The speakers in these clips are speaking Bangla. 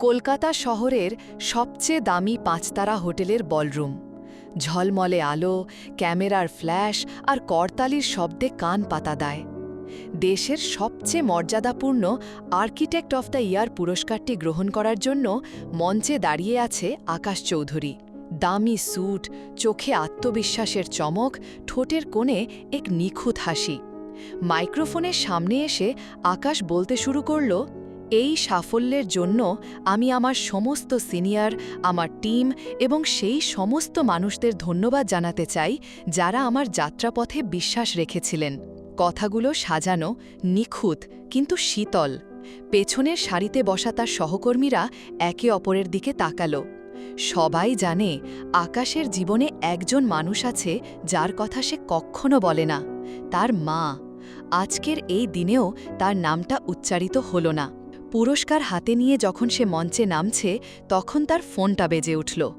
কলকাতা শহরের সবচেয়ে দামি পাঁচতারা হোটেলের বলরুম। ঝলমলে আলো, ক্যামেরার ফ্ল্যাশ আর করতালির শব্দে কান পাতা দেয়। দেশের সবচেয়ে মর্যাদাপূর্ণ আর্কিটেক্ট অফ দ্য ইয়ার পুরস্কারটি গ্রহণ করার জন্য মঞ্চে দাঁড়িয়ে আছে আকাশ চৌধুরী। দামি স্যুট, চোখে আত্মবিশ্বাসের চমক, ঠোঁটের কোণে এক নিখুঁত হাসি। মাইক্রোফোনের সামনে এসে আকাশ বলতে শুরু করল এই সাফল্যের জন্য আমি আমার সমস্ত সিনিয়র, আমার টিম এবং সেই সমস্ত মানুষদের ধন্যবাদ জানাতে চাই যারা আমার যাত্রাপথে বিশ্বাস রেখেছিলেন। কথাগুলো সাজানো নিখুঁত কিন্তু শীতল। পেছনের সারিতে বসা তার সহকর্মীরা একে অপরের দিকে তাকালো। সবাই জানে আকাশের জীবনে একজন মানুষ আছে যার কথা সে কখনো বলে না। তার মা। আজকের এই দিনেও তার নামটা উচ্চারিত হল না। পুরস্কার হাতে নিয়ে যখন সে মঞ্চে নামছে, তখন তার ফোনটা বেজে উঠল।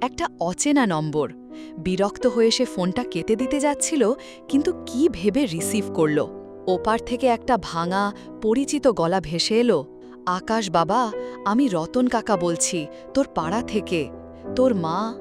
একটা অচেনা নম্বর। বিরক্ত হয়ে সে ফোনটা কেটে দিতে যাচ্ছিল, কিন্তু কি ভেবে রিসিভ করল? ওপার থেকে একটা ভাঙা, পরিচিত গলা ভেসে এলো, আকাশ বাবা, আমি রতন কাকা বলছি, তোর পাড়া থেকে। তোর মা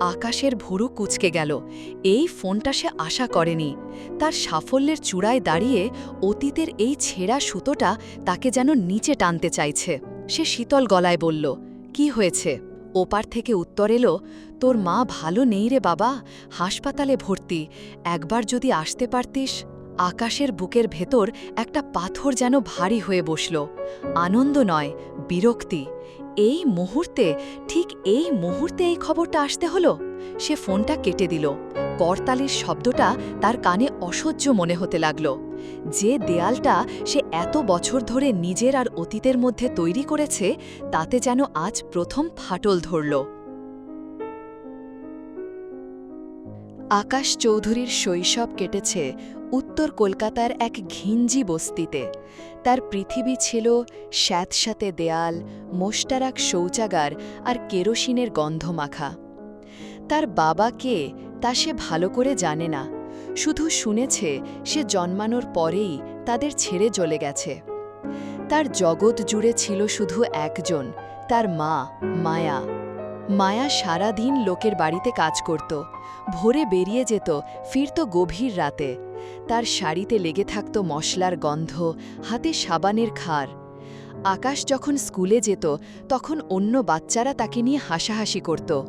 আকাশের ভুরু কুচকে গেল। এই ফোনটা সে আশা করেনি। তার সাফল্যের চূড়ায় দাঁড়িয়ে অতীতের এই ছেঁড়া সুতোটা তাকে যেন নিচে টানতে চাইছে। সে শীতল গলায় বলল, কি হয়েছে? ওপার থেকে উত্তর এলো, তোর মা ভালো নেই রে বাবা, হাসপাতালে ভর্তি। একবার যদি আসতে পারতিস, আকাশের বুকের ভেতর একটা পাথর যেন ভারী হয়ে বসল। আনন্দ নয়, বিরক্তি। এই মুহূর্তে, ঠিক এই মুহূর্তে এই খবরটা আসতে হলো? সে ফোনটা কেটে দিল। করতালির শব্দটা তার কানে অসহ্য মনে হতে লাগল। যে দেয়ালটা সে এত বছর ধরে নিজের আর অতীতের মধ্যে তৈরি করেছে, তাতে যেন আজ প্রথম ফাটল ধরল। আকাশ চৌধুরীর শৈশব কেটেছে। উত্তর কলকাতার এক ঘিঞ্জি বস্তিতে। তার পৃথিবী ছিল স্যাঁতস্যাঁতে দেয়াল মোষ্টারাক শৌচাগার আর কেরোসিনের গন্ধ মাখা তার বাবা কে তা সে ভালো করে জানে না। শুধু শুনেছে সে জন্মানোর পরেই তাদের ছেড়ে চলে গেছে। তার জগৎ জুড়ে ছিল শুধু একজন, তার মা, মায়া। মায়া সারা দিন লোকের বাড়িতে কাজ করত, ভোরে বেরিয়ে যেত, ফিরত গভীর রাতে। তার শাড়িতে লেগে থাকত মশলার গন্ধ, হাতে সাবানের খার। আকাশ যখন স্কুলে যেত, তখন অন্য বাচ্চারা তাকে নিয়ে হাসাহাসি করত।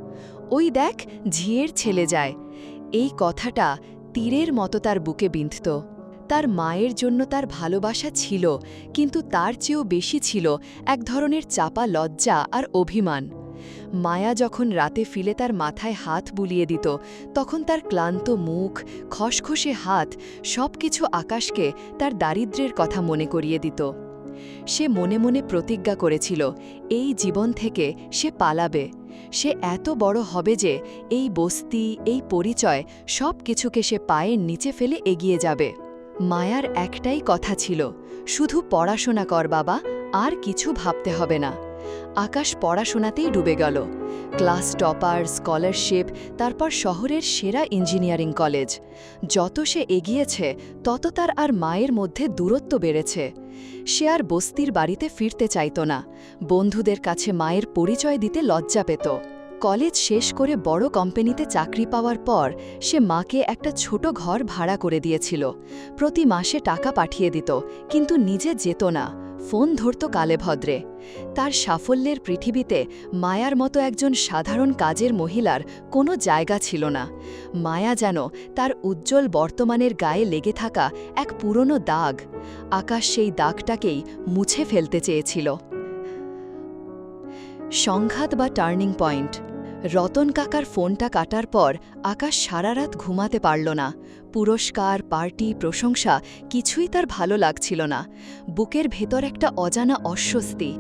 ওই দেখ, ঝিয়ের ছেলে যায়। এই কথাটা তীরের মতো তার বুকে বিঁধত। তার মায়ের জন্য তার ভালোবাসা ছিল, কিন্তু তার চেয়েও বেশি ছিল এক ধরনের চাপা লজ্জা আর অভিমান। মায়া যখন রাতে ফিলে তার মাথায় হাত বুলিয়ে দিত, তখন তার ক্লান্ত মুখ, খসখসে হাত সব কিছু আকাশকে তার দারিদ্র্যের কথা মনে করিয়ে দিত। সে মনে মনে প্রতিজ্ঞা করেছিল, এই জীবন থেকে সে পালাবে। সে এত বড় হবে যে এই বস্তি, এই পরিচয় সব কিছুকে সে পায়ের নিচে ফেলে এগিয়ে যাবে। মায়ার একটাই কথা ছিল, শুধু পড়াশোনা কর বাবা, আর কিছু ভাবতে হবে না। আকাশ পড়াশোনাতেই ডুবে গেল। ক্লাস টপার, স্কলারশিপ, তারপর শহরের সেরা ইঞ্জিনিয়ারিং কলেজ। যত সে এগিয়েছে, তত তার আর মায়ের মধ্যে দূরত্ব বেড়েছে। সে আর বস্তির বাড়িতে ফিরতে চাইত না। বন্ধুদের কাছে মায়ের পরিচয় দিতে লজ্জা পেত। কলেজ শেষ করে বড় কোম্পানিতে চাকরি পাওয়ার পর, সে মাকে একটা ছোট ঘর ভাড়া করে দিয়েছিল। প্রতি মাসে টাকা পাঠিয়ে দিত, কিন্তু নিজে যেত না। ফোন ধরত কালেভদ্রে। তার সাফল্যের পৃথিবীতে মায়ার মতো একজন সাধারণ কাজের মহিলার কোনো জায়গা ছিল না। মায়া যেন তার উজ্জ্বল বর্তমানের গায়ে লেগে থাকা এক পুরনো দাগ। আকাশ সেই দাগটাকেই মুছে ফেলতে চেয়েছিল। সংঘাত বা টার্নিং পয়েন্ট। রতন কাকার ফোনটা কাটার পর আকাশ সারা রাত ঘুমাতে পারল না। পুরস্কার, পার্টি, প্রশংসা কিছুই তার ভালো লাগছিল না। বুকের ভেতর একটা অজানা অস্বস্তি।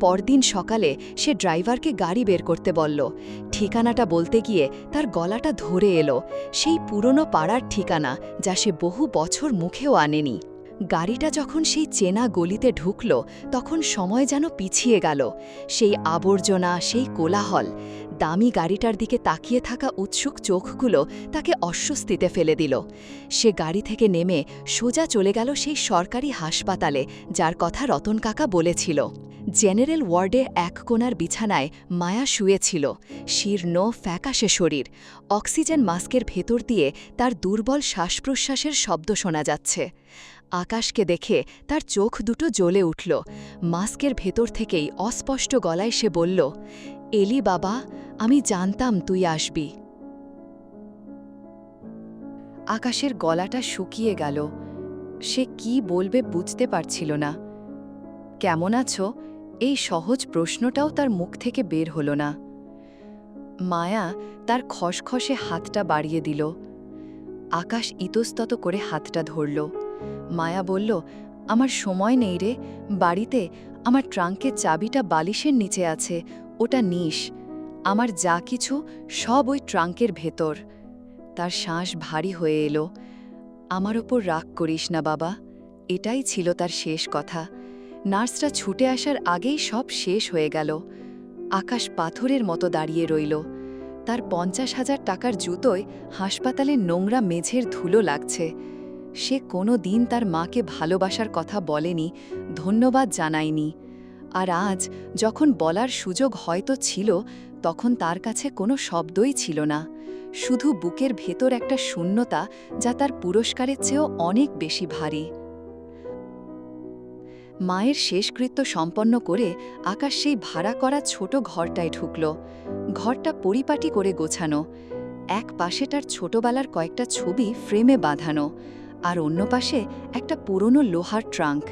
পরদিন সকালে সে ড্রাইভারকে গাড়ি বের করতে বলল। ঠিকানাটা বলতে গিয়ে তার গলাটা ধরে এলো। সেই পুরনো পাড়ার ঠিকানা যা সে বহু বছর মুখেও আনেনি। গাড়িটা যখন সেই চেনা গলিতে ঢুকল, তখন সময় যেন পিছিয়ে গেল। সেই আবর্জনা, সেই কোলাহল, দামি গাড়িটার দিকে তাকিয়ে থাকা উৎসুক চোখগুলো তাকে অস্বস্তিতে ফেলে দিল। সে গাড়ি থেকে নেমে সোজা চলে গেল সেই সরকারি হাসপাতালে, যার কথা রতন কাকা বলেছিল। জেনারেল ওয়ার্ডে এক কোণার বিছানায় মায়া শুয়েছিল। শীর্ণ ফ্যাকাশে শরীর। অক্সিজেন মাস্কের ভেতর দিয়ে তার দুর্বল শ্বাস প্রশ্বাসের শব্দ শোনা যাচ্ছে। আকাশকে দেখে তার চোখ দুটো জ্বলে উঠল। মাস্কের ভেতর থেকেই অস্পষ্ট গলায় সে বলল, এলি বাবা, আমি জানতাম তুই আসবি। আকাশের গলাটা শুকিয়ে গেল। সে কি বলবে বুঝতে পারছিল না। কেমন আছো? এই সহজ প্রশ্নটাও তার মুখ থেকে বের হল না। মায়া তার খসখসে হাতটা বাড়িয়ে দিল। আকাশ ইতস্তত করে হাতটা ধরল। মায়া বলল, আমার সময় নেই রে। বাড়িতে আমার ট্রাঙ্কের চাবিটা বালিশের নিচে আছে। ওটা নিস। আমার যা কিছু সব ওই ট্রাঙ্কের ভেতর তার শ্বাস ভারী হয়ে এলো। আমার ওপর রাগ করিস না বাবা। এটাই ছিল তার শেষ কথা। নার্সরা ছুটে আসার আগেই সব শেষ হয়ে গেল। আকাশ পাথরের মতো দাঁড়িয়ে রইল। তার পঞ্চাশ হাজার টাকার জুতোয় হাসপাতালে নোংরা মেঝের ধুলো লাগছে। সে কোনো দিন তার মাকে ভালোবাসার কথা বলেনি, ধন্যবাদ জানায়নি। আর আজ যখন বলার সুযোগ হয়তো ছিল, তখন তার কাছে কোনো শব্দই ছিল না। শুধু বুকের ভেতর একটা শূন্যতা যা তার পুরস্কারের চেয়েও অনেক বেশি ভারী। মায়ের শেষকৃত্য সম্পন্ন করে আকাশ সেই ভাড়া করা ছোট ঘরটায় ঢুকল। ঘরটা পরিপাটি করে গোছানো। এক পাশে তার ছোটবেলার কয়েকটা ছবি ফ্রেমে বাঁধানো। আর অন্য পাশে একটা পুরনো লোহার ট্রাঙ্ক।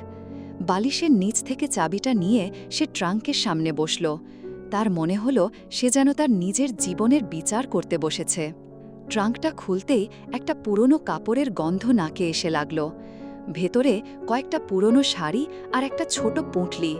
বালিশের নিচ থেকে চাবিটা নিয়ে সে ট্রাঙ্কের সামনে বসল। তার মনে হলো সে যেন তার নিজের জীবনের বিচার করতে বসেছে। ট্রাঙ্কটা খুলতেই একটা পুরনো কাপড়ের গন্ধ নাকে এসে লাগল। ভেতরে কয়েকটা পুরনো শাড়ি আর একটা ছোট পুঁটলি।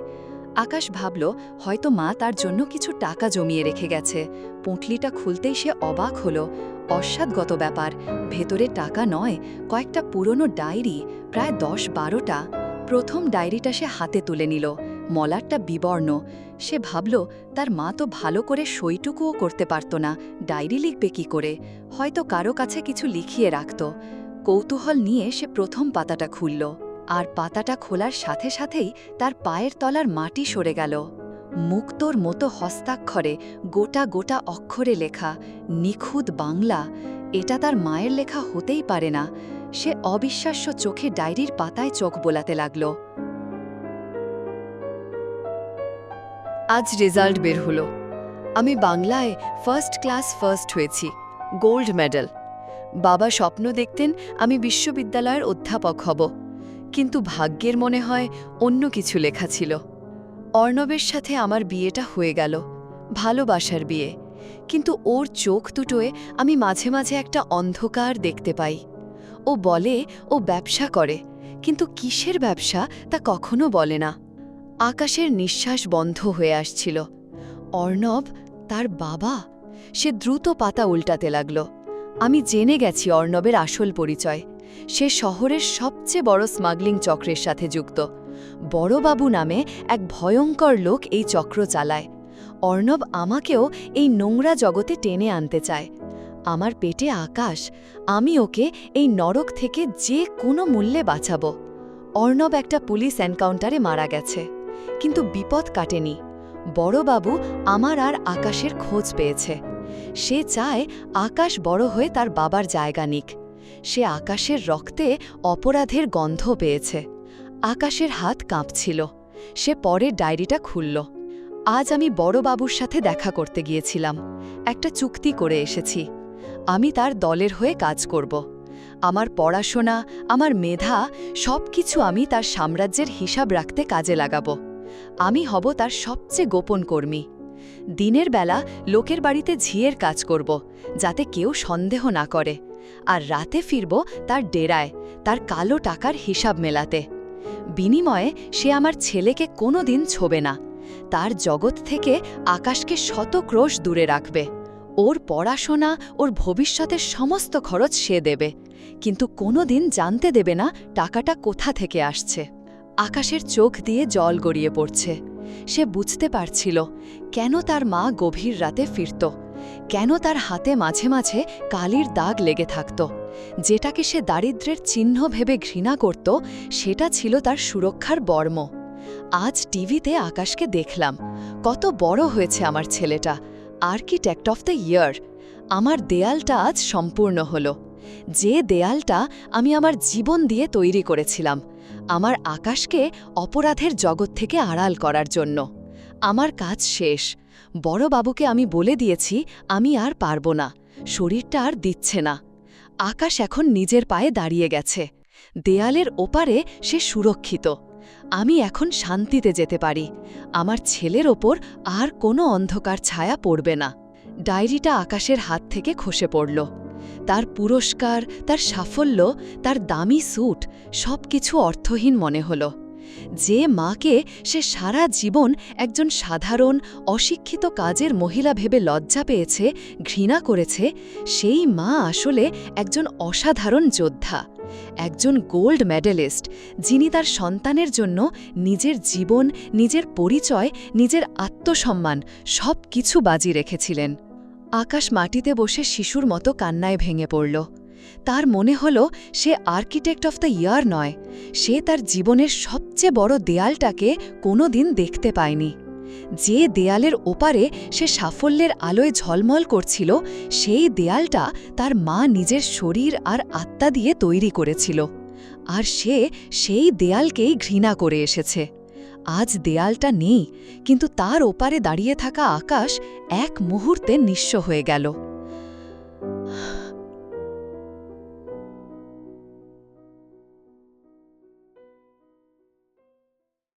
আকাশ ভাবল, হয়তো মা তার জন্য কিছু টাকা জমিয়ে রেখে গেছে। পুঁটলিটা খুলতেই সে অবাক হল। অস্বাদগত ব্যাপার, ভেতরে টাকা নয়, কয়েকটা পুরনো ডায়েরি, প্রায় দশ বারোটা। প্রথম ডায়েরিটা সে হাতে তুলে নিল মলারটা বিবর্ণ। সে ভাবল, তার মা তো ভালো করে সইটুকুও করতে পারত না, ডায়েরি লিখবে কি করে? হয়তো কারও কাছে কিছু লিখিয়ে রাখত। কৌতূহল নিয়ে সে প্রথম পাতাটা খুলল। আর পাতাটা খোলার সাথে সাথেই তার পায়ের তলার মাটি সরে গেল। মুক্তোর মতো হস্তাক্ষরে গোটা গোটা অক্ষরে লেখা, নিখুঁত বাংলা, এটা তার মায়ের লেখা হতেই পারে না। সে অবিশ্বাস্য চোখে ডায়েরির পাতায় চোখ বোলাতে লাগল। আজ রেজাল্ট বের হলো। আমি বাংলায় ফার্স্ট ক্লাস ফার্স্ট হয়েছি, গোল্ড মেডেল। বাবা স্বপ্ন দেখতেন আমি বিশ্ববিদ্যালয়ের অধ্যাপক হব। কিন্তু ভাগ্যের মনে হয় অন্য কিছু লেখা ছিল। অর্ণবের সাথে আমার বিয়েটা হয়ে গেল, ভালোবাসার বিয়ে। কিন্তু ওর চোখ দুটোয় আমি মাঝে মাঝে একটা অন্ধকার দেখতে পাই। ও বলে, ও ব্যবসা করে, কিন্তু কিসের ব্যবসা তা কখনো বলে না। আকাশের নিঃশ্বাস বন্ধ হয়ে আসছিল। অর্ণব, তার বাবা? সে দ্রুত পাতা উল্টাতে লাগল। আমি জেনে গেছি অর্ণবের আসল পরিচয়। সে শহরের সবচেয়ে বড় স্মাগলিং চক্রের সাথে যুক্ত। বড়বাবু নামে এক ভয়ঙ্কর লোক এই চক্র চালায়। অর্ণব আমাকেও এই নোংরা জগতে টেনে আনতে চায়। আমার পেটে আকাশ, আমি ওকে এই নরক থেকে যে কোনো মূল্যে বাঁচাব। অর্ণব একটা পুলিশ এনকাউন্টারে মারা গেছে, কিন্তু বিপদ কাটেনি। বড়বাবু আমার আর আকাশের খোঁজ পেয়েছে। সে চায় আকাশ বড় হয়ে তার বাবার জায়গা নিক। সে আকাশের রক্তে অপরাধের গন্ধ পেয়েছে। আকাশের হাত কাঁপছিল। সে পরে ডায়েরিটা খুলল। আজ আমি বড়বাবুর সাথে দেখা করতে গিয়েছিলাম। একটা চুক্তি করে এসেছি। আমি তার দলের হয়ে কাজ করব। আমার পড়াশোনা, আমার মেধা সব কিছু আমি তার সাম্রাজ্যের হিসাব রাখতে কাজে লাগাব। আমি হব তার সবচেয়ে গোপন কর্মী। দিনের বেলা লোকের বাড়িতে ঝিয়ের কাজ করব, যাতে কেউ সন্দেহ না করে। আর রাতে ফিরব তার ডেরায়, তার কালো টাকার হিসাব মেলাতে। বিনিময়ে সে আমার ছেলেকে কোনো দিন ছোবে না। তার জগৎ থেকে আকাশকে শত ক্রোশ দূরে রাখবে। ওর পড়াশোনা, ওর ভবিষ্যতের সমস্ত খরচ সে দেবে। কিন্তু কোনো দিন জানতে দেবে না টাকাটা কোথা থেকে আসছে। আকাশের চোখ দিয়ে জল গড়িয়ে পড়ছে। সে বুঝতে পারছিল কেন তার মা গভীর রাতে ফিরত। কেন তার হাতে মাঝে মাঝে কালির দাগ লেগে থাকত। যেটাকে সে দারিদ্র্যের চিহ্ন ভেবে ঘৃণা করত, সেটা ছিল তার সুরক্ষার বর্ম। আজ টিভিতে আকাশকে দেখলাম। কত বড় হয়েছে আমার ছেলেটা। Architect of the year. আমার দেয়ালটা আজ সম্পূর্ণ হলো। যে দেয়ালটা আমি আমার জীবন দিয়ে তৈরি করেছিলাম। আমার আকাশকে অপরাধের জগৎ থেকে আড়াল করার জন্য। আমার কাজ শেষ। বড়বাবুকে আমি বলে দিয়েছি, আমি আর পারব না। শরীরটা আর দিচ্ছে না। আকাশ এখন নিজের পায়ে দাঁড়িয়ে গেছে। দেয়ালের ওপারে সে সুরক্ষিত। আমি এখন শান্তিতে যেতে পারি। আমার ছেলের ওপর আর কোনো অন্ধকার ছায়া পড়বে না। ডায়েরিটা আকাশের হাত থেকে খসে পড়ল। তার পুরস্কার, তার সাফল্য, তার দামি স্যুট সব কিছু অর্থহীন মনে হল। যে মাকে সে সারা জীবন একজন সাধারণ, অশিক্ষিত কাজের মহিলা ভেবে লজ্জা পেয়েছে, ঘৃণা করেছে, সেই মা আসলে একজন অসাধারণ যোদ্ধা। একজন গোল্ড মেডেলিস্ট, যিনি তার সন্তানের জন্য নিজের জীবন, নিজের পরিচয়, নিজের আত্মসম্মান সব কিছু বাজি রেখেছিলেন। আকাশ মাটিতে বসে শিশুর মতো কান্নায় ভেঙে পড়ল। তার মনে হল সে আর্কিটেক্ট অফ দ্য ইয়ার নয়, সে তার জীবনের সবচেয়ে বড় দেয়ালটাকে কোনো দিন দেখতে পায়নি। যে দেয়ালের ওপারে সে সাফল্যের আলোয় ঝলমল করছিল, সেই দেয়ালটা তার মা নিজের শরীর আর আত্মা দিয়ে তৈরি করেছিল। আর সে সেই দেয়ালকেই ঘৃণা করে এসেছে। আজ দেয়ালটা নেই, কিন্তু তার ওপারে দাঁড়িয়ে থাকা আকাশ এক মুহূর্তে নিঃস্ব হয়ে গেল।